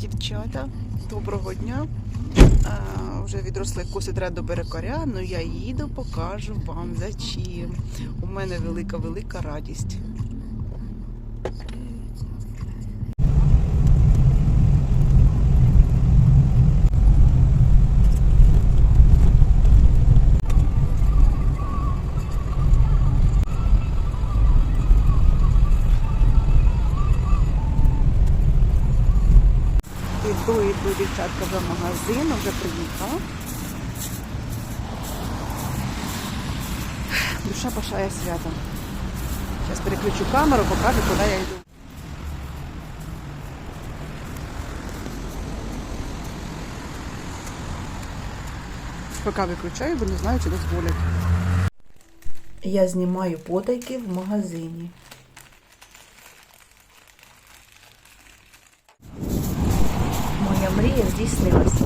Дівчата, доброго дня. А, вже відросли коси треба до берекаря, але я їду, покажу вам за чим. У мене велика-велика радість. Іду, іду, дівчатка, вже в магазин, вже приїхала. Душа бажає свята. Зараз переключу камеру, покажу, куди я йду. Поки виключаю, бо не знаю, чи дозволять. Я знімаю потайки в магазині. Моя мрія здійснилася.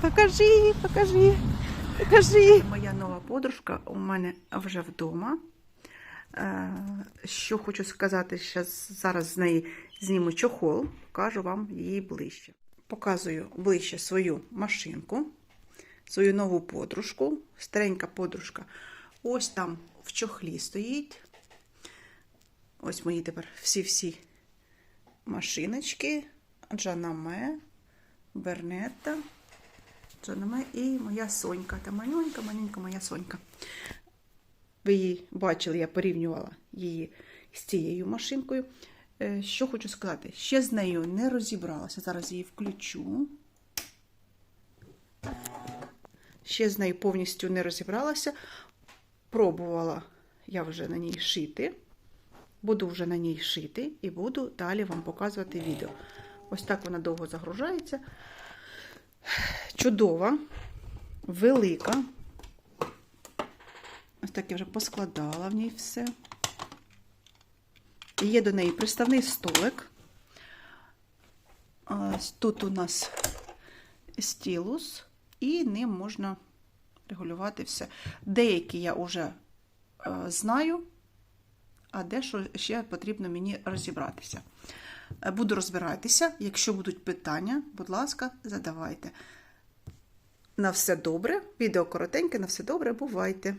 Покажи, покажи, покажи. Моя нова подружка у мене вже вдома. Е, Що хочу сказати, щас, зараз з неї зніму чохол, покажу вам її ближче. Показую ближче свою машинку, свою нову подружку. Старенька подружка. Ось там в чохлі стоїть. Ось мої тепер всі-всі машиночки. Джанаме, Бернетта, Джанаме і моя Сонька. Та маленька, маленька моя Сонька. Ви її бачили, я порівнювала її з цією машинкою. Е, Що хочу сказати? Ще з нею не розібралася. Зараз її включу. Ще з нею повністю не розібралася. Пробувала я вже на ній шити. Буду вже на ній шити і буду далі вам показувати відео. Ось так вона довго загружається. Чудова, велика. Ось так я вже поскладала в ній все. Є до неї приставний столик. Тут у нас стілус, і ним можна регулювати все. Деякі я вже е, знаю, а дещо ще потрібно мені розібратися. Е, Буду розбиратися. Якщо будуть питання, будь ласка, задавайте. На все добре. Відео коротеньке, на все добре, бувайте!